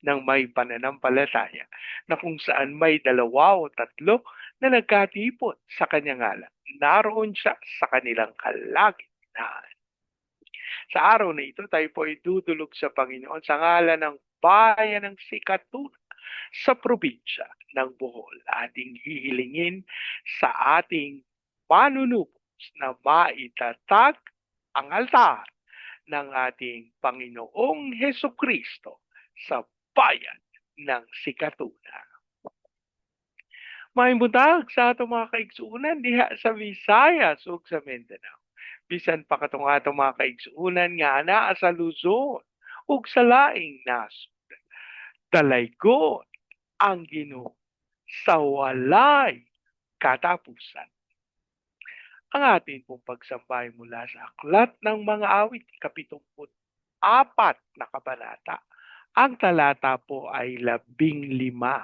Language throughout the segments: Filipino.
ng may pananampalataya na kung saan may dalawa o tatlo na nagkatipon sa kanyang ngalan. Naroon siya sa kanilang kalagitnaan. Sa araw na ito, tayo po ay dudulog sa Panginoon sa ngalan ng bayan ng Sikatuna sa probinsya ng Bohol. Ating hihilingin sa ating manunubos na maitatag ang altar ng ating Panginoong Heso Kristo sa bayan ng Sikatuna. May buntag sa atong mga kaigsuunan diha sa Visayas ug sa Mindanao. Bisan pa katong atong mga kaigsuunan nga naa sa Luzon ug sa laing nasod. Dalaygon ang Ginoo sa walay katapusan. Ang atin pong pagsambay mula sa aklat ng mga awit, kapitumput apat na kabanata. Ang talata po ay labing lima.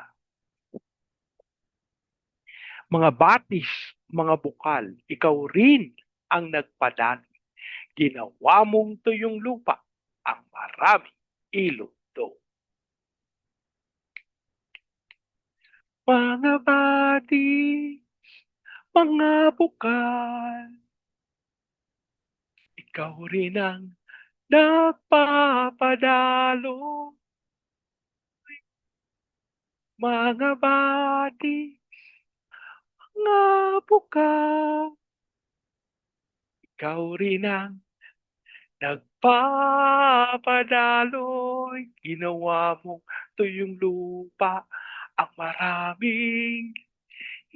Mga batis, mga bukal, ikaw rin ang nagpadani. Ginawa mong tuyong lupa ang maraming ilog do. Mga batis, mga bukal, ikaw rin ang nagpapadalo. Mga batis, mga bukal, ikaw rin ang nagpapadaloy. Ginawa mong tuyong lupa ang maraming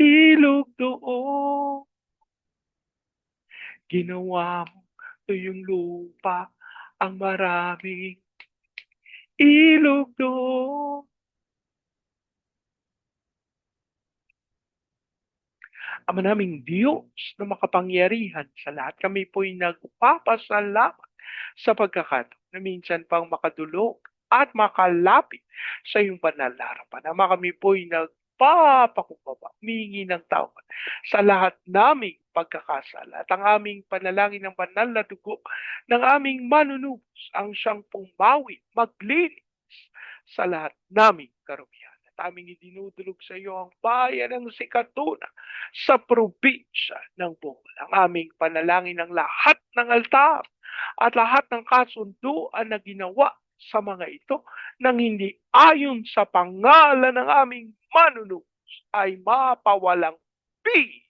ilog doon. Ginawa mo tuyong lupa ang maraming ilog doon. Ama naming Diyos na makapangyarihan sa lahat, kami po'y nagpapasalamat sa pagkakataon na minsan pang makadulog at makalapit sa iyong banal na harapan. Ama kami po'y nagpapakumbaba, humingi ng tawad sa lahat naming pagkakasala at ang aming panalangin ng banal na dugo ng aming manunubos ang siyang pumawi, maglinis sa lahat naming karumihan. At aming idinudulog sa iyo ang bayan ng Sikatuna sa probinsya ng Bohol. Ang aming panalangin ng lahat ng altar at lahat ng kasunduan na ginawa sa mga ito nang hindi ayon sa pangalan ng aming manunubos ay mapawalang peace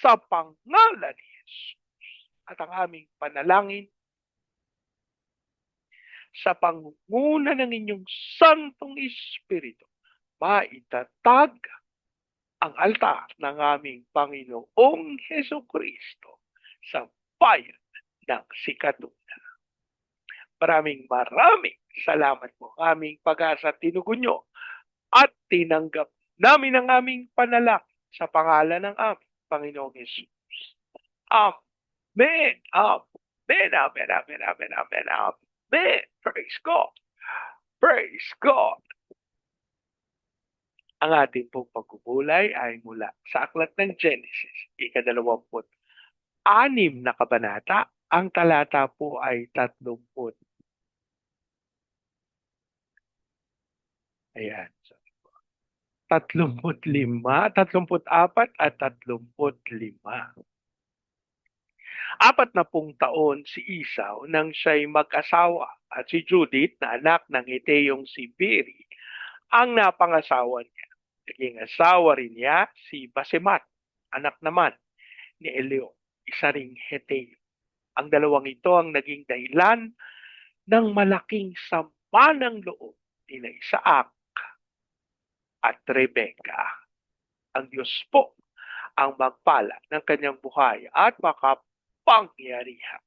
sa pangalan ni Jesus. At ang aming panalangin sa pangunguna ng inyong Santong Espiritu, maitatag ang altar ng aming Panginoong Heso Kristo sa bayan ng Sikatuna. Maraming maraming salamat po aming pag-asa tinugon nyo at tinanggap namin ang aming panalak sa pangalan ng aming Panginoong Jesus. Amen. Amen. Amen. Amen. Amen. Amen. Amen. Praise God. Praise God. Ang ating pong pagkubulay ay mula sa aklat ng Genesis, ikadalawamput anim na kabanata. Ang talata po ay tatlumput. Ayan. Tatlumput lima, tatlumput apat at tatlumput lima. Apat na pong taon si Isaw nang siya'y mag-asawa at si Judith na anak ng Hiteyong si Beri ang napangasawa niya. Naging asawa rin niya si Basemat, anak naman ni Elio, isa ring Heteo. Ang dalawang ito ang naging dahilan ng malaking sama ng loob ni Isaac at Rebecca. Ang Diyos po ang magpala ng kanyang buhay at makapangyarihan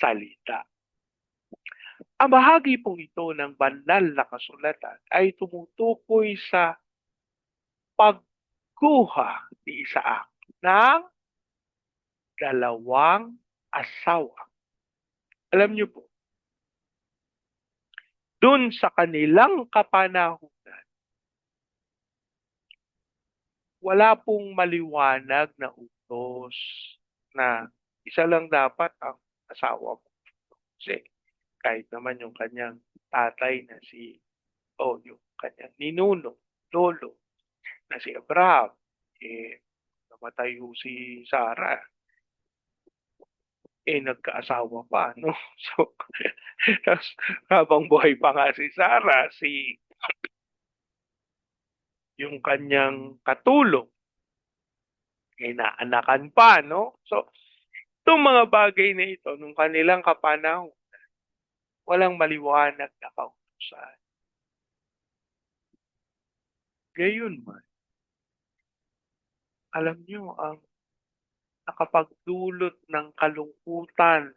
salita. Ang bahagi pong ito ng banal na kasulatan ay tumutukoy sa pagkuha ni Isaac ng dalawang asawa. Alam niyo po, dun sa kanilang kapanahunan, wala pong maliwanag na utos na isa lang dapat ang asawa mo. Kasi kahit naman yung kanyang tatay na si, o oh, yung kanyang ninuno, lolo, na si Abraham, eh, namatay ho si Sarah. Eh, nagkaasawa pa, no? So, habang buhay pa nga si Sarah, si yung kanyang katulong, eh, naanakan pa, no? So, itong mga bagay na ito, nung kanilang kapanahon, walang maliwanag na kautusan. Gayon man, alam niyo ang nakapagdulot ng kalungkutan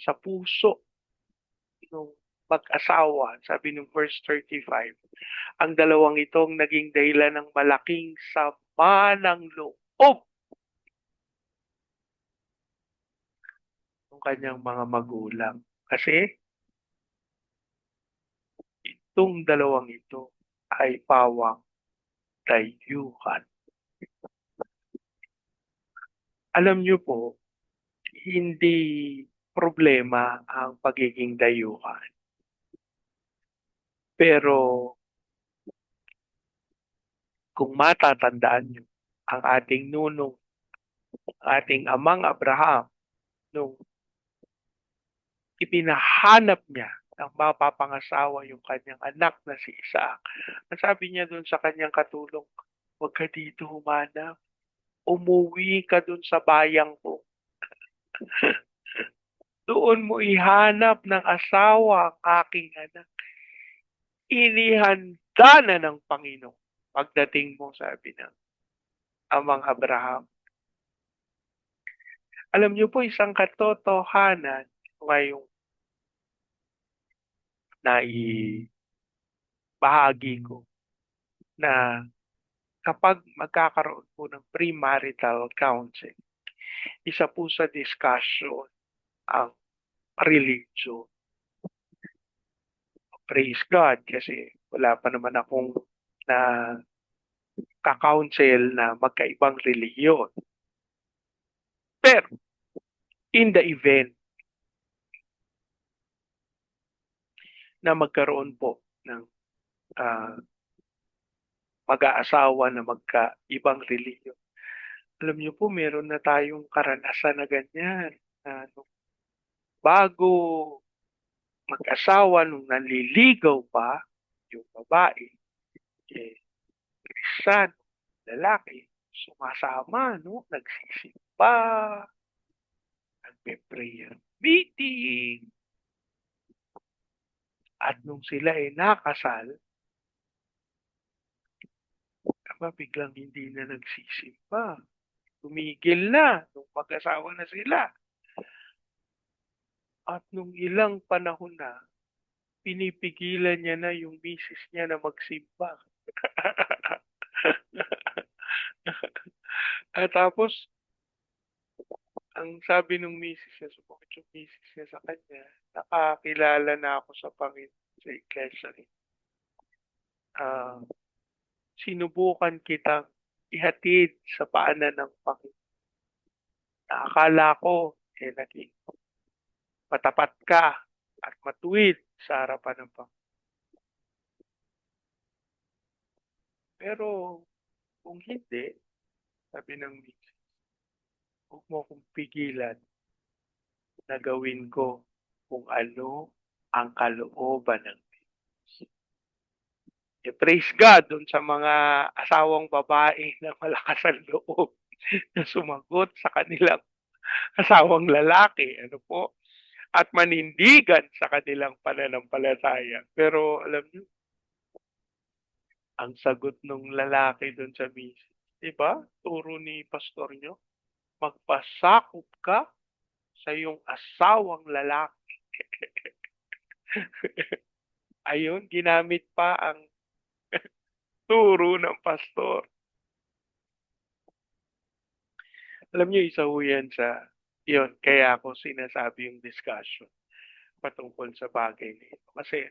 sa puso ng mag-asawa, sabi ng verse 35, ang dalawang itong naging dahilan ng malaking sama ng loob ng kanyang mga magulang. Kasi itong dalawang ito ay pawang dayuhan. Alam niyo po, hindi problema ang pagiging dayuhan. Pero kung matatandaan niyo, ang ating nunong, ating amang Abraham, nung ipinahanap niya ng mapapangasawa yung kanyang anak na si Isaac. Ang sabi niya doon sa kanyang katulong, huwag ka dito humanap. Umuwi ka doon sa bayang ko. doon mo ihanap ng asawa ang aking anak. Inihanda na ng Panginoon. Pagdating mo, sabi ng amang Abraham. Alam niyo po, isang katotohanan ngayong naibahagi ko na kapag magkakaroon po ng premarital counseling, isa po sa discussion ang religion. Praise God kasi wala pa naman akong na ka-counsel na magkaibang reliyon. Pero, in the event na magkaroon po ng uh, mag-aasawa na magkaibang reliyon. Alam niyo po, meron na tayong karanasan na ganyan. Na, no, bago mag-asawa, nung nanliligaw pa yung babae, eh, krisan, lalaki, sumasama, no? nagsisimba, nagpe-prayer meeting, at nung sila ay nakasal, aba biglang hindi na nagsisimba. Tumigil na nung mag-asawa na sila. At nung ilang panahon na, pinipigilan niya na yung misis niya na magsimba. At tapos, ang sabi ng misis niya, sumakit yung misis niya sa kanya, nakakilala na ako sa Panginoon sa iglesia. Uh, sinubukan kitang ihatid sa paanan ng Panginoon. Nakakala ko, eh, naging matapat ka at matuwid sa harapan ng Panginoon. Pero, kung hindi, sabi ng misis, huwag mo akong pigilan na gawin ko kung ano ang kalooban ng Diyos. E praise God dun sa mga asawang babae na malakas ang loob na sumagot sa kanilang asawang lalaki. Ano po? At manindigan sa kanilang pananampalataya. Pero alam niyo, ang sagot ng lalaki doon sa misis, di ba? Turo ni pastor nyo, magpasakop ka sa iyong asawang lalaki. Ayun, ginamit pa ang turo ng pastor. Alam niyo, isa ho yan sa, yun, kaya ako sinasabi yung discussion patungkol sa bagay na ito. Kasi,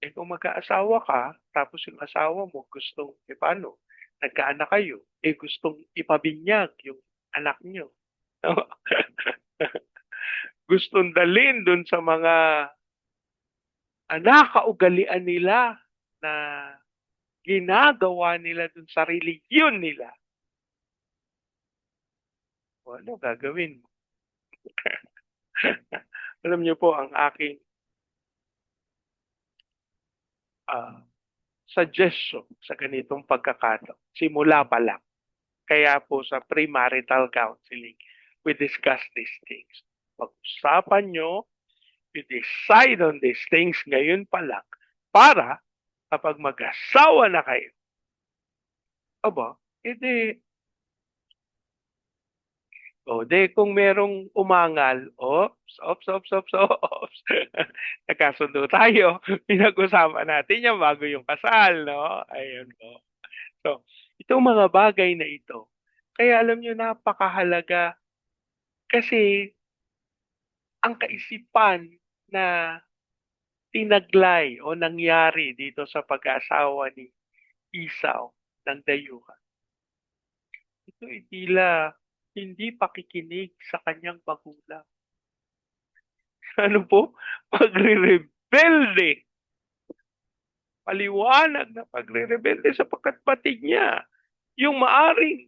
eh kung magkaasawa ka, tapos yung asawa mo gustong, eh paano, nagkaanak kayo, eh gustong ipabinyag yung anak niyo. gustong dalin dun sa mga anak kaugalian nila na ginagawa nila dun sa religiyon nila. O ano gagawin mo? Alam niyo po, ang aking uh, suggestion sa ganitong pagkakataon, simula pa lang, kaya po sa premarital counseling, we discuss these things. Pag-usapan nyo, you decide on these things ngayon pa lang para kapag mag-asawa na kayo, aba, edi o, de kung merong umangal, ops, ops, ops, ops, ops. Nagkasundo tayo. Pinag-usapan natin yan bago yung kasal, no? Ayun po. So, itong mga bagay na ito, kaya alam nyo, napakahalaga kasi ang kaisipan na tinaglay o nangyari dito sa pag-asawa ni Isaw ng dayuhan. Ito ay tila hindi pakikinig sa kanyang magulang. Ano po? Pagre-rebelde. Paliwanag na pagre-rebelde sapagkat pati niya yung maaring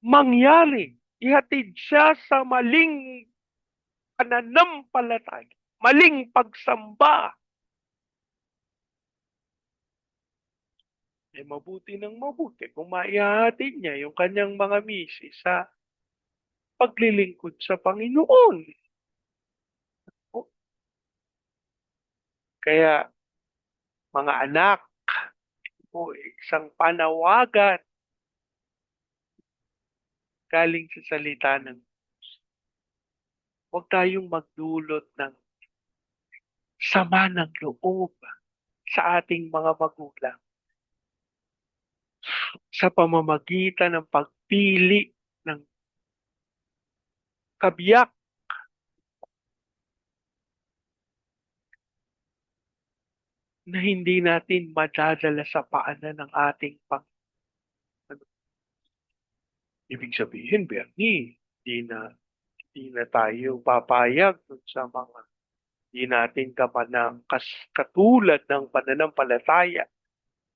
mangyari. Ihatid siya sa maling pananampalataya, maling pagsamba. Eh mabuti ng mabuti kung maihahatid niya yung kanyang mga misi sa paglilingkod sa Panginoon. Kaya, mga anak, po isang panawagan galing sa salita ng Diyos. Huwag tayong magdulot ng sama ng loob sa ating mga magulang sa pamamagitan ng pagpili ng kabiyak na hindi natin madadala sa paanan ng ating pang ano? Ibig sabihin, Bernie, hindi na, hindi na tayo papayag sa mga hindi natin kapanang kas, katulad ng pananampalataya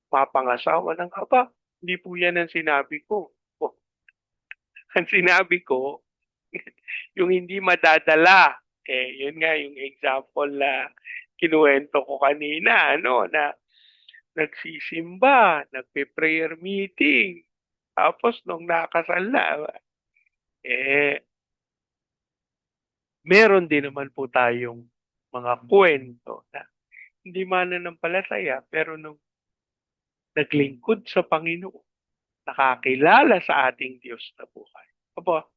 mapangasawa ng aba. Hindi po yan ang sinabi ko. Ang sinabi ko, yung hindi madadala, eh, yun nga yung example na kinuwento ko kanina, ano, na nagsisimba, nagpe-prayer meeting, tapos nung nakasal na, eh, meron din naman po tayong mga kwento na hindi man ng palataya, pero nung naglingkod sa Panginoon, nakakilala sa ating Diyos na buhay. Aba,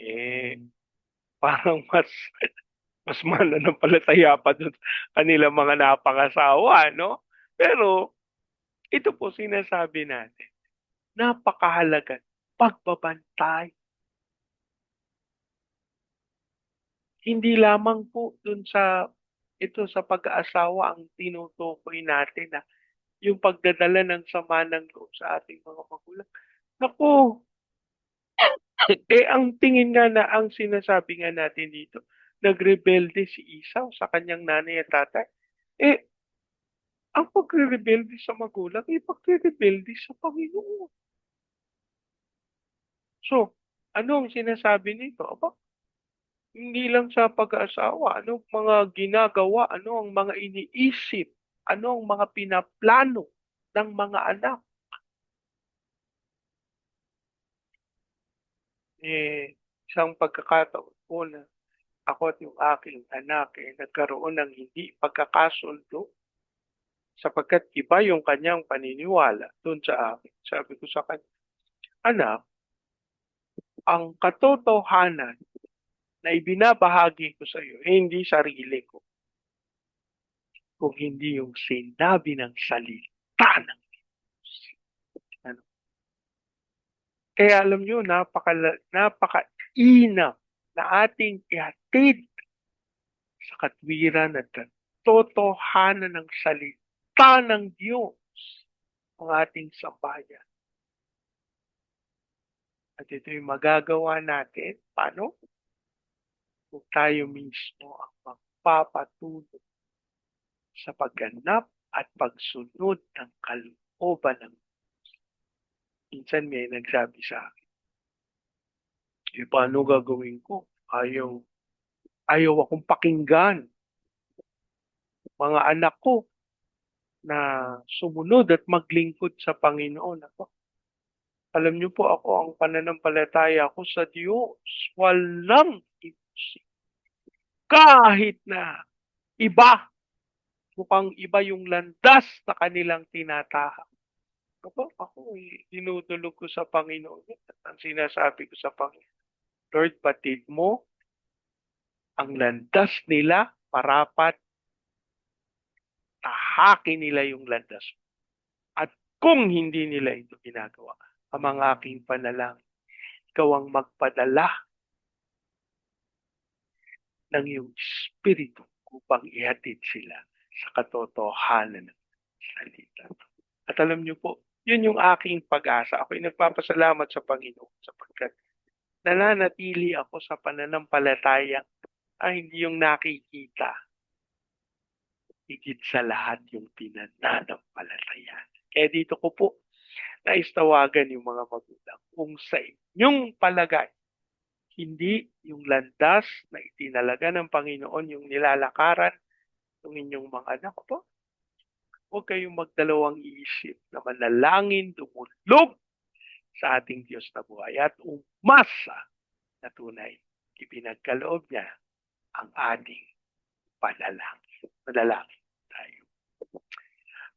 eh, parang mas mas mananampalataya pa doon kanila mga napangasawa, no? Pero, ito po sinasabi natin, napakahalaga, pagbabantay. Hindi lamang po dun sa, ito sa pag-aasawa ang tinutukoy natin na yung pagdadala ng sama ng loob sa ating mga magulang. Naku, eh ang tingin nga na ang sinasabi nga natin dito, nagrebelde si Isaw sa kanyang nanay at tatay. Eh, ang pagre-rebelde sa magulang, eh pagre-rebelde sa Panginoon. So, ano ang sinasabi nito? Aba, hindi lang sa pag-aasawa, ano mga ginagawa, ano ang mga iniisip ano ang mga pinaplano ng mga anak. Eh, isang pagkakataon po ako at yung aking anak eh, nagkaroon ng hindi pagkakasundo sapagkat iba yung kanyang paniniwala doon sa akin. Sabi ko sa kanya, anak, ang katotohanan na ibinabahagi ko sa iyo, hindi sarili ko, kung hindi yung sinabi ng salita ng Diyos. Ano? Kaya alam nyo, napaka, napaka-inam na ating ihatid sa katwiran at totohanan ng salita ng Diyos ang ating sambayan. At ito'y magagawa natin. Paano? Kung tayo mismo ang magpapatuloy sa pagganap at pagsunod ng kalooban ng. Minsan may nagsabi sa akin, eh, paano gagawin ko? Ayaw, ayaw akong pakinggan. Mga anak ko na sumunod at maglingkod sa Panginoon. Ako, alam niyo po ako, ang pananampalataya ko sa Diyos, walang. Kahit na iba, mukhang iba yung landas na kanilang tinatahak. Ako, ako, dinudulog ko sa Panginoon. At ang sinasabi ko sa Panginoon, Lord, batid mo ang landas nila, parapat, tahakin nila yung landas. At kung hindi nila ito ginagawa, ang mga aking panalangin, ikaw ang magpadala ng iyong espiritu upang ihatid sila sa katotohanan ng salita. At alam niyo po, yun yung aking pag-asa. Ako'y nagpapasalamat sa Panginoon sapagkat nananatili ako sa pananampalataya ay hindi yung nakikita. Higit sa lahat yung pinananampalataya. Kaya dito ko po naistawagan yung mga magulang kung sa inyong palagay hindi yung landas na itinalaga ng Panginoon yung nilalakaran ng inyong mga anak po. Huwag kayong magdalawang isip na manalangin, dumulog sa ating Diyos na buhay at umasa na tunay ipinagkaloob niya ang ating panalangin. Manalangin tayo.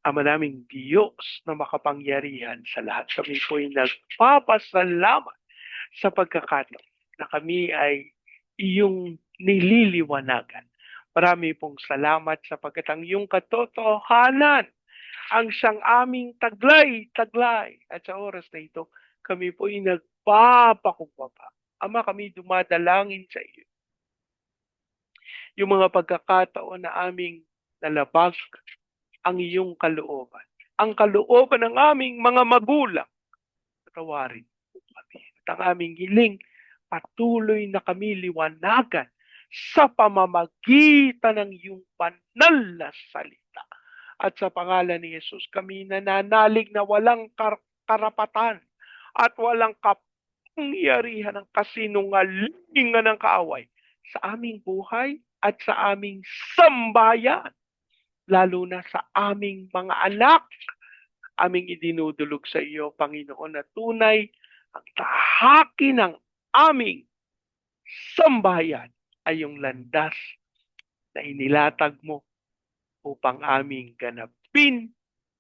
Ama naming Diyos na makapangyarihan sa lahat. Kami po'y nagpapasalamat sa pagkakataon na kami ay iyong nililiwanagan. Marami pong salamat sapagkat ang iyong katotohanan ang siyang aming taglay, taglay. At sa oras na ito, kami po ay nagpapakumbaba. Ama, kami dumadalangin sa iyo. Yung mga pagkakataon na aming nalabag ang iyong kalooban. Ang kalooban ng aming mga magulang. Patawarin po kami. At ang aming hiling, patuloy na kami liwanagan sa pamamagitan ng iyong banal na salita. At sa pangalan ni Jesus, kami nananalig na walang kar- karapatan at walang kapangyarihan ng kasinungalingan ng kaaway sa aming buhay at sa aming sambayan, lalo na sa aming mga anak, aming idinudulog sa iyo, Panginoon, na tunay ang tahaki ng aming sambayan ay yung landas na inilatag mo upang aming ganapin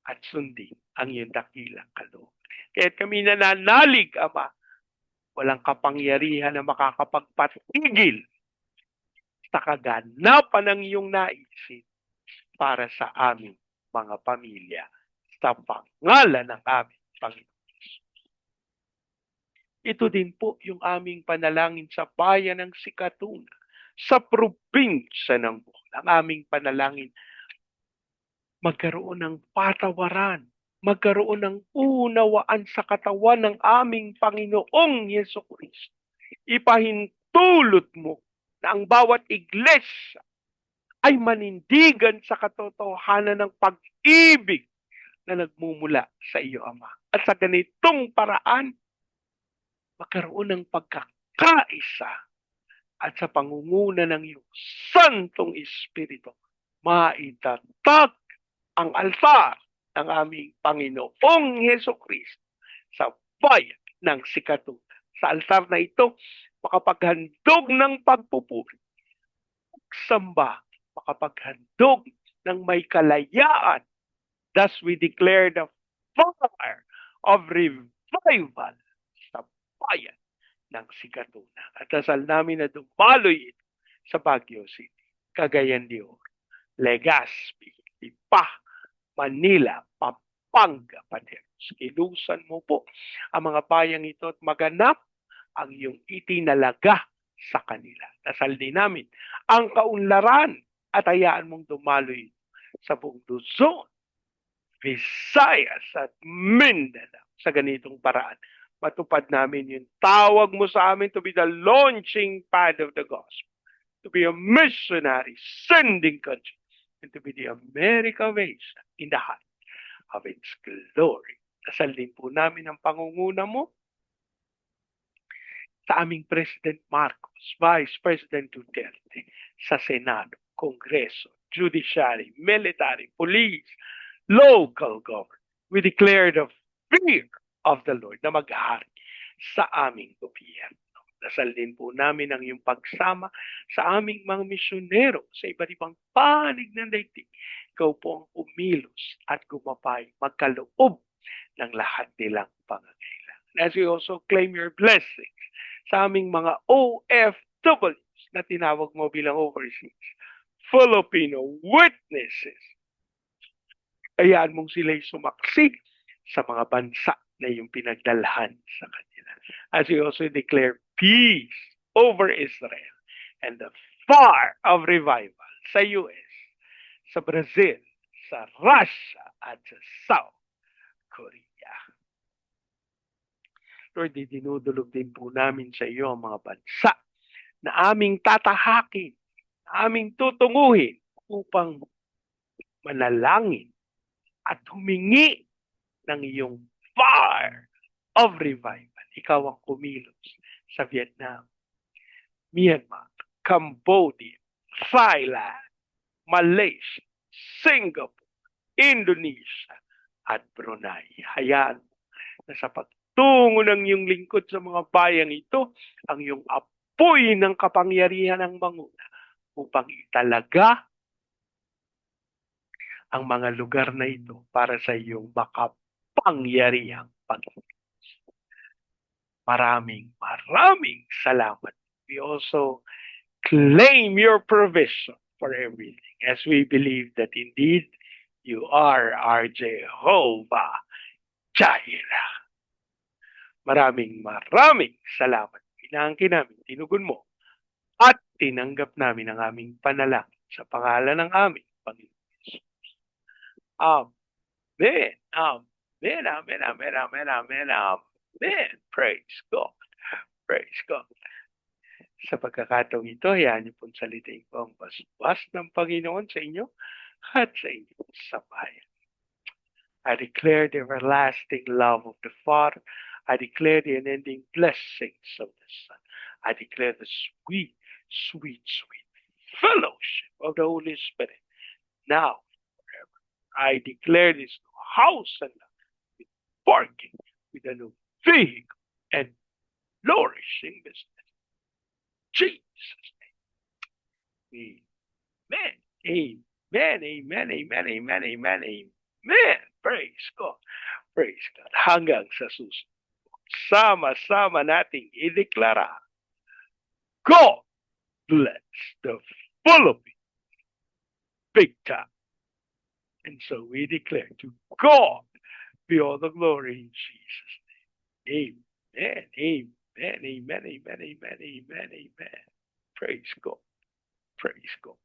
at sundin ang iyong dakilang kalooban. Kaya kami nananalig, Ama, walang kapangyarihan na makakapagpatigil sa kaganapan ng iyong naisin para sa aming mga pamilya sa pangalan ng aming Panginoon. Ito din po yung aming panalangin sa bayan ng Sikatuna, sa probinsya ng. Ang aming panalangin, magkaroon ng patawaran, magkaroon ng unawaan sa katawan ng aming Panginoong Yeso Kristo. Ipahintulot mo na ang bawat iglesia ay manindigan sa katotohanan ng pag-ibig na nagmumula sa iyo, Ama. At sa ganitong paraan, magkaroon ng pagkakaisa at sa pangunguna ng iyong Santong Espiritu, maitatag ang altar ng aming Panginoong Yeso Kristo sa bayan ng Sikatuna. Sa altar na ito, makapaghandog ng pagpupuri, samba, makapaghandog ng may kalayaan. Thus we declare the fire of revival sa bayan ng Sikatuna. At dasal namin na dumaloy ito sa Baguio City, Cagayan de Oro, Legazpi, Lipa, Manila, Pangapateros. Kilusan mo po ang mga bayang ito at maganap ang iyong itinalaga sa kanila. Dasal din namin ang kaunlaran at hayaan mong dumaloy sa buong Luzon, Visayas at Mindanao sa ganitong paraan. Matupad namin yung tawag mo sa amin to be the launching pad of the gospel, to be a missionary sending country, and to be the America Asia in the height of its glory. Dasal din po namin ang pangunguna mo sa aming President Marcos, Vice President Duterte, sa Senado, Kongreso, Judiciary, Military, Police, Local Government. We declare the fear of the Lord na maghari sa aming gobyerno. Dasal din po namin ang iyong pagsama sa aming mga misyonero sa iba't ibang panig ng daigdig. Ikaw po ang umilos at gumapay, magkaloob ng lahat nilang pangangailangan. As we also claim your blessings sa aming mga OFWs na tinawag mo bilang overseas, Filipino witnesses. Hayaan mong sila'y sumaksi sa mga bansa na iyong pinagdalhan sa kanila. As we also declare peace over Israel and the fire of revival sa US, sa Brazil, sa Russia, at sa South Korea. Lord, dinudulog din po namin sa iyo ang mga bansa na aming tatahakin, na aming tutunguhin upang manalangin at humingi ng iyong fire of revival. Ikaw ang kumilos sa Vietnam, Myanmar, Cambodia, Thailand, Malaysia, Singapore, Indonesia, at Brunei. Hayaan mo na sa pagtungo ng iyong lingkod sa mga bayang ito, ang iyong apoy ng kapangyarihan ng manguna upang italaga ang mga lugar na ito para sa iyong makapangyarihang Panginoon. Maraming, maraming salamat. We also claim your provision for everything as we believe that indeed you are our Jehovah Jireh. Maraming, maraming salamat. Pinangkin namin, tinugon mo, at tinanggap namin ang aming panalangin sa pangalan ng aming Panginoon Jesus. Amen. Amen. Amen. Amen. Amen. Amen. Amen. Praise God. Praise God. Sa pagkakataong ito, hayaan niyo pong salitain ko ang basbas ng Panginoon sa inyo at sa inyong sabayan. I declare the everlasting love of the Father. I declare the unending blessings of the Son. I declare the sweet, sweet, sweet fellowship of the Holy Spirit now forever. I declare this house and parking with a new vehicle and flourishing business. Jesus' name. Amen. Amen. Amen. Amen. Amen. Amen. Amen. Praise God. Praise God. Hanggang sa susunod. Sama-sama nating ideklara. God bless the Philippines. Big time. And so we declare to God be all the glory in Jesus' name. Amen. Amen. Amen. Amen. Amen. Amen. Amen. Praise God. Praise God.